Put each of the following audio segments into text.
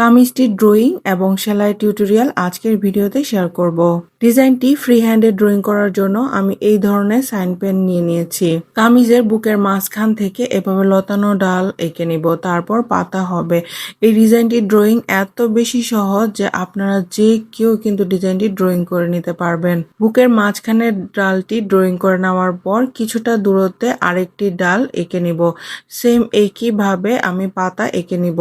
কামিজটির drawing এবং সেলাই tutorial আজকের ভিডিওতে শেয়ার করব। ডিজাইনটি ফ্রি হ্যান্ডে ড্রয়িং করার জন্য আমি এই ধরনের সাইন পেন নিয়ে নিয়েছি। কামিজের বুকের মাঝখান থেকে এভাবে লতানো ডাল এঁকে নিব, তারপর পাতা হবে। এই ডিজাইনটির ড্রয়িং এত বেশি সহজ যে আপনারা যে কেউ কিন্তু ডিজাইনটি ড্রয়িং করে নিতে পারবেন। বুকের মাঝখানের ডালটি ড্রয়িং করে নেওয়ার পর কিছুটা দূরত্বে আরেকটি ডাল এঁকে নিব। সেম একইভাবে আমি পাতা এঁকে নিব।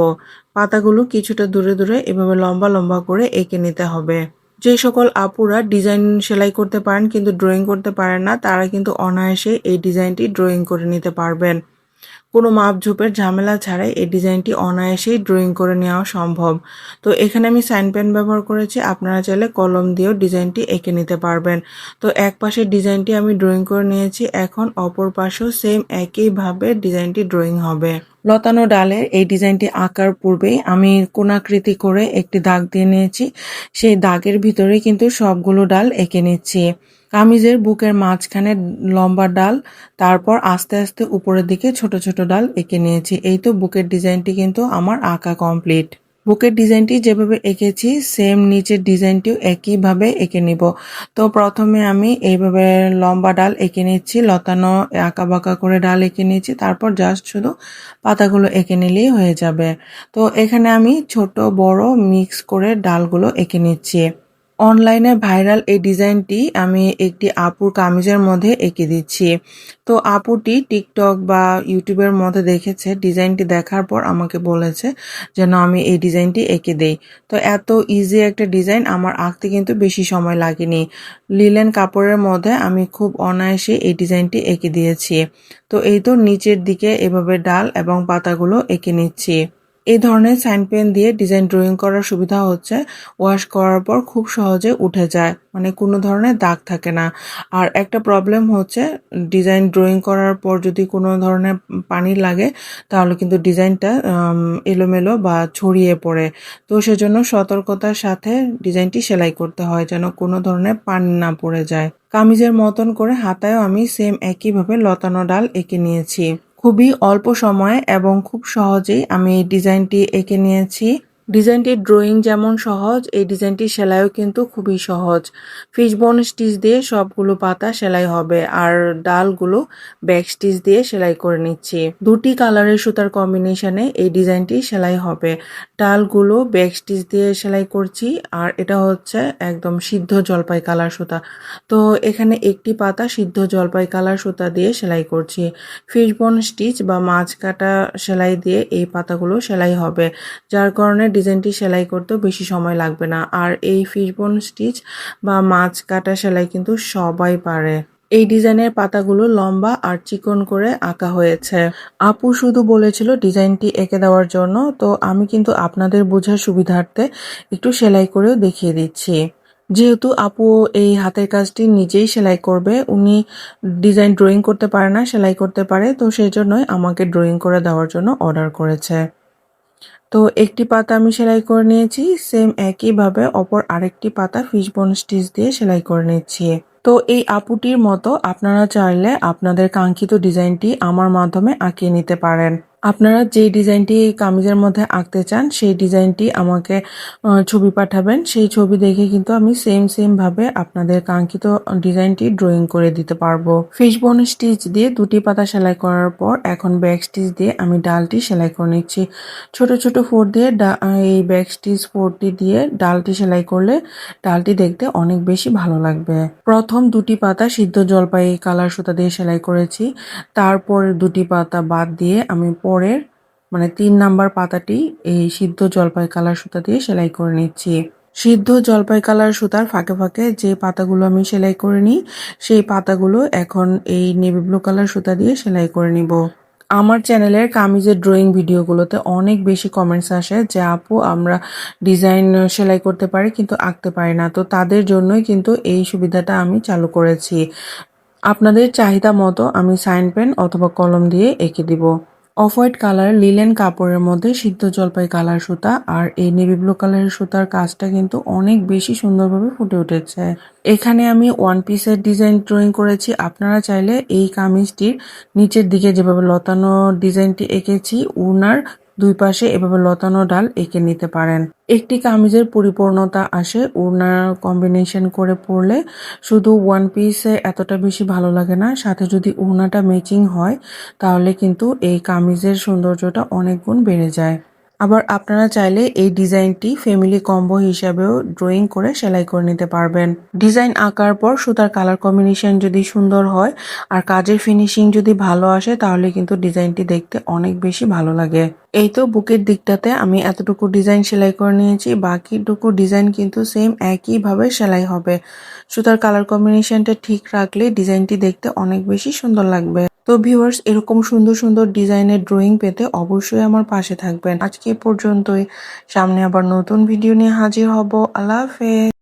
পাতাগুলো কিছুটা দূরে দূরে এভাবে লম্বা লম্বা করে এঁকে নিতে হবে। যে সকল আপুরা ডিজাইন সেলাই করতে পারেন কিন্তু ড্রয়িং করতে পারেন না, তারা কিন্তু অনায়াসে এই ডিজাইনটি ড্রয়িং করে নিতে পারবেন। কোনো মাপ ঝোপের ঝামেলা ছাড়াই এই ডিজাইনটি অনায়াসেই ড্রয়িং করে নেওয়া সম্ভব। তো এখানে আমি সাইন পেন ব্যবহার করেছি, আপনারা চাইলে কলম দিয়েও ডিজাইনটি এঁকে নিতে পারবেন। তো এক পাশের ডিজাইনটি আমি ড্রয়িং করে নিয়েছি, এখন অপর পাশেও সেম একইভাবে ডিজাইনটি ড্রয়িং হবে। লতানো ডালের এই ডিজাইনটি আঁকার পূর্বেই আমি কোনাকৃতি করে একটি দাগ দিয়ে নিয়েছি, সেই দাগের ভিতরে কিন্তু সবগুলো ডাল এঁকে নিচ্ছি। কামিজের বুকের মাঝখানে লম্বা ডাল, তারপর আস্তে আস্তে উপরের দিকে ছোট ছোট ডাল এঁকে নিয়েছি। এই তো বুকের ডিজাইনটি কিন্তু আমার আঁকা কমপ্লিট। বুকের ডিজাইনটি যেভাবে এঁকেছি, সেম নিচের ডিজাইনটিও একইভাবে এঁকে নিব। তো প্রথমে আমি এইভাবে লম্বা ডাল এঁকে নিচ্ছি, লতানো আঁকা বাঁকা করে ডাল এঁকে নিচ্ছি তারপর জাস্ট শুধু পাতাগুলো এঁকে নিলেই হয়ে যাবে। তো এখানে আমি ছোট বড় মিক্স করে ডালগুলো এঁকে নিচ্ছি। অনলাইনে ভাইরাল এই ডিজাইনটি আমি একটি আপুর কামিজের মধ্যে এঁকে দিচ্ছি। তো আপুটি টিকটক বা ইউটিউবের মধ্যে দেখেছে, ডিজাইনটি দেখার পর আমাকে বলেছে যেন আমি এই ডিজাইনটি এঁকে দেই। তো এত ইজি একটা ডিজাইন, আমার আঁকতে কিন্তু বেশি সময় লাগেনি। লিলেন কাপড়ের মধ্যে আমি খুব অনায়াসে এই ডিজাইনটি এঁকে দিয়েছি। তো এই তো নিচের দিকে এভাবে ডাল এবং পাতাগুলো এঁকে নিচ্ছি। এই ধরনের সাইন পেন দিয়ে ডিজাইন ড্রয়িং করার সুবিধা হচ্ছে ওয়াশ করার পর খুব সহজে উঠে যায় মানে কোনো ধরনের দাগ থাকে না। আর একটা প্রবলেম হচ্ছে ডিজাইন ড্রয়িং করার পর যদি কোনো ধরনের পানি লাগে, তাহলে কিন্তু ডিজাইনটা এলোমেলো বা ছড়িয়ে পড়ে। তো সেজন্য সতর্কতার সাথে ডিজাইনটি সেলাই করতে হয় যেন কোনো ধরনের পানি না পড়ে যায়। কামিজের মতন করে হাতায়ও আমি সেম একইভাবে লতানো ডাল এঁকে নিয়েছি। খুবই অল্প সময়ে এবং খুব সহজেই আমি এই ডিজাইনটি এঁকে নিয়েছি। ডিজাইনটির ড্রয়িং যেমন সহজ, এই ডিজাইনটির সেলাইও কিন্তু খুবই সহজ। ফিশবোন স্টিচ দিয়ে সবগুলো পাতা সেলাই হবে আর ডালগুলো ব্যাক স্টিচ দিয়ে সেলাই করে নিচ্ছি। দুটি কালারের সুতার কম্বিনেশনে এই ডিজাইনটি সেলাই হবে। ডালগুলো ব্যাক স্টিচ দিয়ে সেলাই করছি আর এটা হচ্ছে একদম সিদ্ধ জলপাই কালার সুতা। তো এখানে একটি পাতা সিদ্ধ জলপাই কালার সুতা দিয়ে সেলাই করছি। ফিশবোন স্টিচ বা মাছ কাটা সেলাই দিয়ে এই পাতাগুলো সেলাই হবে, যার কারণে ডিজাইনটি সেলাই করতেও বেশি সময় লাগবে না। আর এই ফিশবোন স্টিচ বা মাছ কাটা সেলাই কিন্তু সবাই পারে। এই ডিজাইনের পাতাগুলো লম্বা আর চিকন করে আঁকা হয়েছে। আপু শুধু বলেছিল ডিজাইনটি এঁকে দেওয়ার জন্য, তো আমি কিন্তু আপনাদের বোঝার সুবিধার্থে একটু সেলাই করেও দেখিয়ে দিচ্ছি। যেহেতু আপু এই হাতের কাজটি নিজেই সেলাই করবে, উনি ডিজাইন ড্রয়িং করতে পারে না, সেলাই করতে পারে, তো সেই জন্যই আমাকে ড্রয়িং করে দেওয়ার জন্য অর্ডার করেছে। তো একটি পাতা আমি সেলাই করে নিয়েছি সেম একইভাবে অপর আরেকটি পাতা ফিশবোন স্টিচ দিয়ে সেলাই করে নিচ্ছি। তো এই আপুটির মতো আপনারা চাইলে আপনাদের কাঙ্ক্ষিত ডিজাইনটি আমার মাধ্যমে আঁকিয়ে নিতে পারেন। আপনারা যে ডিজাইনটি কামিজের মধ্যে আঁকতে চান, সেই ডিজাইনটি আমাকে ছবি পাঠাবেন। সেই ছবি দেখে কিন্তু আমি সেম সেম ভাবে আপনাদের কাঙ্ক্ষিত ডিজাইনটি ড্রয়িং করে দিতে পারব। ফিশবোন স্টিচ দিয়ে দুটি পাতা সেলাই করার পর এখন ব্যাক স্টিচ দিয়ে আমি ডালটি সেলাই করে নিচ্ছি। ছোট ছোট ফোর দিয়ে এই ব্যাক স্টিচ ফোরটি দিয়ে ডালটি সেলাই করলে ডালটি দেখতে অনেক বেশি ভালো লাগবে। প্রথম দুটি পাতা সিদ্ধ জলপাই কালার সুতা দিয়ে সেলাই করেছি। তারপর দুটি পাতা বাদ দিয়ে আমি পরের মানে তিন নাম্বার পাতাটি এই সিদ্ধ জলপাই কালার সুতা দিয়ে সেলাই করে নিচ্ছি। সিদ্ধ জলপাই কালার সুতার ফাঁকে ফাঁকে যে পাতাগুলো আমি সেলাই করে নিই, সেই পাতাগুলো এখন এই নেভি ব্লু কালার সুতা দিয়ে সেলাই করে নিব। আমার চ্যানেলের কামিজের ড্রয়িং ভিডিওগুলোতে অনেক বেশি কমেন্টস আসে যে, আপু, আমরা ডিজাইন সেলাই করতে পারি কিন্তু আঁকতে পারি না। তো তাদের জন্যই কিন্তু এই সুবিধাটা আমি চালু করেছি। আপনাদের চাহিদা মতো আমি সাইন পেন অথবা কলম দিয়ে এঁকে দিব। অফ হোয়াইট কালার লিলেন কাপড়ের মধ্যে সিদ্ধ জলপাই কালার সুতা আর এই নেভি ব্লু কালারের সুতার কাজটা কিন্তু অনেক বেশি সুন্দরভাবে ফুটে উঠেছে। এখানে আমি ওয়ান পিসের ডিজাইন ড্রয়িং করেছি। আপনারা চাইলে এই কামিজটির নিচের দিকে যেভাবে লতানো ডিজাইনটি এঁকেছি, উনার দুই পাশে এভাবে লতানো ডাল এঁকে নিতে পারেন। একটি কামিজের পরিপূর্ণতা আসে ওড়নার কম্বিনেশন করে পরলে শুধু ওয়ান পিসে এতটা বেশি ভালো লাগে না। সাথে যদি ওড়নাটা ম্যাচিং হয়, তাহলে কিন্তু এই কামিজের সৌন্দর্যটা অনেক গুণ বেড়ে যায়। আবার আপনারা চাইলে এই ডিজাইনটি ফ্যামিলি কম্বো হিসাবেও ড্রয়িং করে সেলাই করে নিতে পারবেন। ডিজাইন আঁকার পর সুতার কালার কম্বিনেশন যদি সুন্দর হয় আর কাজের ফিনিশিং যদি ভালো আসে, তাহলে কিন্তু ডিজাইনটি দেখতে অনেক বেশি ভালো লাগে। এই তো বুকের দিকটাতে আমি এতটুকু ডিজাইন সেলাই করে নিয়েছি, বাকিটুকু ডিজাইন কিন্তু সেম একইভাবে সেলাই হবে। সুতার কালার কম্বিনেশনটা ঠিক রাখলে ডিজাইনটি দেখতে অনেক বেশি সুন্দর লাগবে। তো ভিউয়ার্স এরকম সুন্দর সুন্দর ডিজাইনের ড্রয়িং পেতে অবশ্যই আমার পাশে থাকবেন। আজকে পর্যন্তই। সামনে আবার নতুন ভিডিও নিয়ে হাজির হব। আল্লাহ হাফেজ।